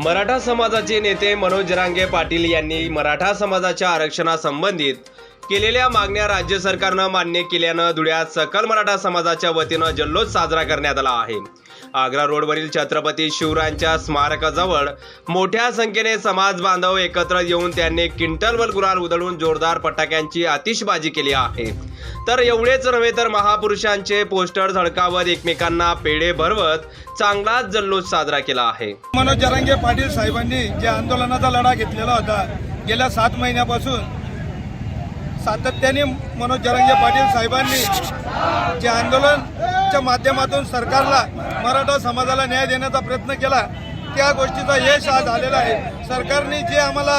मराठा समाजाचे नेते मनोज जरांगे पाटील यांनी मराठा समाजाच्या आरक्षणासंबंधित केलेल्या मागण्या राज्य सरकारनं मान्य केल्यानं धुळ्यात सकल मराठा समाजाच्या वतीनं जल्लोष साजरा करण्यात आला आहे. आग्रा रोडवरील छत्रपती शिवरायांच्या स्मारकाजवळ मोठ्या संख्येने समाज बांधव एकत्र येऊन त्यांनी क्विंटलवर गुराल उधळून जोरदार फटाक्यांची आतिषबाजी केली आहे. तर एवढेच नव्हे तर महापुरुषांचे पोस्टर झळकावत एकमेकांना पेढे भरवत चांगलाच जल्लोष साजरा केला आहे. मनोज जरांगे पाटील साहेबांनी जे आंदोलनाचा लढा घेतलेला होता गेल्या सात महिन्यापासून सातत्याने मनोज जरंगे पाटील साहेबांनी जे आंदोलनच्या माध्यमातून सरकारला मराठा समाजाला न्याय देण्याचा प्रयत्न केला त्या गोष्टीचा यश आज आलेला आहे. सरकारने जे आम्हाला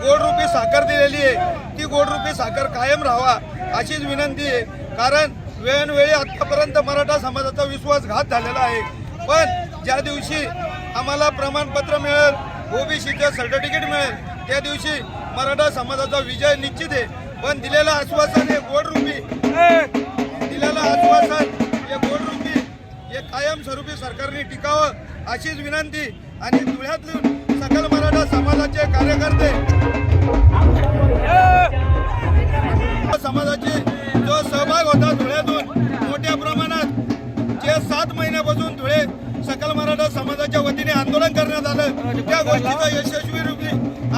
गोडरूपी साखर दिलेली आहे ती गोडरूपी साखर कायम राहावा अशीच विनंती आहे. कारण वेळोवेळी आत्तापर्यंत मराठा समाजाचा विश्वासघात झालेला आहे. पण ज्या दिवशी आम्हाला प्रमाणपत्र मिळेल ओबीसीचं सर्टिफिकेट मिळेल त्या दिवशी मराठा समाजाचा विजय निश्चित आहे. पण दिलेलं आश्वासन हे गोडरूपी दिलेलं आश्वासन हे गोडरूपी हे कायमस्वरूपी सरकारने टिकावं अशीच विनंती आणि धुळ्यातून सकल मराठा समाजाचे कार्यकर्ते समाजाचे जो सहभाग होता धुळ्यातून मोठ्या प्रमाणात जे सात महिन्यापासून धुळे सकल मराठा समाजाच्या वतीने आंदोलन करण्यात आलं. त्या गोष्टीचा यशस्वी रूपी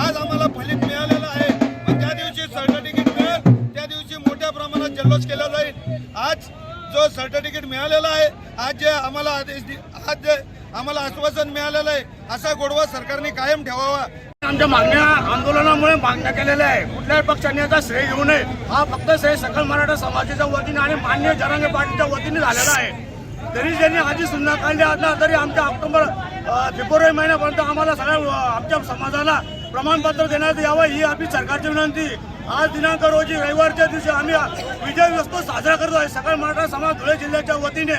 आज आम्हाला फलित मिळालं. जो सर्टिफिकेट मिळालेला आहे आज जे आम्हाला आदेश आज जे आम्हाला आश्वासन मिळालेलं आहे असा गोडवा सरकारने कायम ठेवावा. आमच्या मागण्या आंदोलनामुळे मागण्या केलेल्या आहे. कुठल्याही पक्षाने याचा श्रेय घेऊ नये. हा फक्त श्रेय सकल मराठा समाजाच्या वतीने आणि मान्य जरांगे पाटीलच्या वतीने झालेला आहे. तरी त्यांनी आधी सुन्ना काढली आता तरी आमच्या ऑक्टोबर फेब्रुवारी महिन्यापर्यंत आम्हाला सगळ्या आमच्या समाजाला प्रमाणपत्र देण्यात यावं ही आपली सरकारची विनंती. आज दिनांक रोजी रविवारच्या दिवशी आम्ही विजय व्यस्त साजरा करतो आहे. सकल मराठा समाज धुळे जिल्ह्याच्या वतीने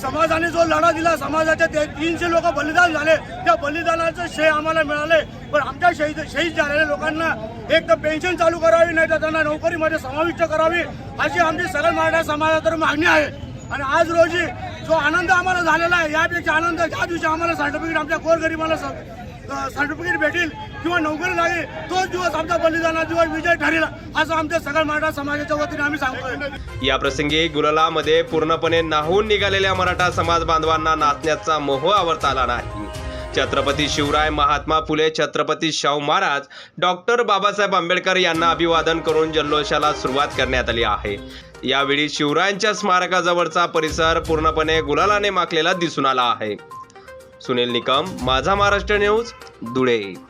समाजाने जो लढा दिला समाजाचे ते तीनशे लोक बलिदान झाले. त्या बलिदानाचं श्रेय आम्हाला मिळाले. पण आमच्या शहीद शहीद झालेल्या लोकांना एक तर पेन्शन चालू करावी नाही तर त्यांना नोकरीमध्ये समाविष्ट करावी अशी आमची सगळ्या मराठा समाजातर मागणी आहे. आणि आज रोजी जो आनंद आम्हाला झालेला आहे यापेक्षा आनंद ज्या दिवशी आम्हाला सर्टिफिकेट आमच्या गोरगरिबाला सर्टिफिकेट भेटेल किंवा नोकरी लागेल तोच दिवस आमचा बलिदाना दिवस विजय ठरेल असं आमच्या सगळ्या मराठा समाजाच्या वतीने आम्ही सांगतोय. या प्रसंगी गुलालामध्ये पूर्णपणे नाहून निघालेल्या मराठा समाज बांधवांना नाचण्याचा मोह आवरता आला नाही. छत्रपती शिवराय महात्मा फुले छत्रपती शाहू महाराज डॉक्टर बाबासाहेब आंबेडकर यांना अभिवादन करून जल्लोषाला सुरुवात करण्यात आली आहे. यावेळी शिवरायांच्या स्मारकाजवळचा परिसर पूर्णपणे गुलालाने माखलेला दिसून आला आहे. सुनील निकम माझा महाराष्ट्र न्यूज धुळे.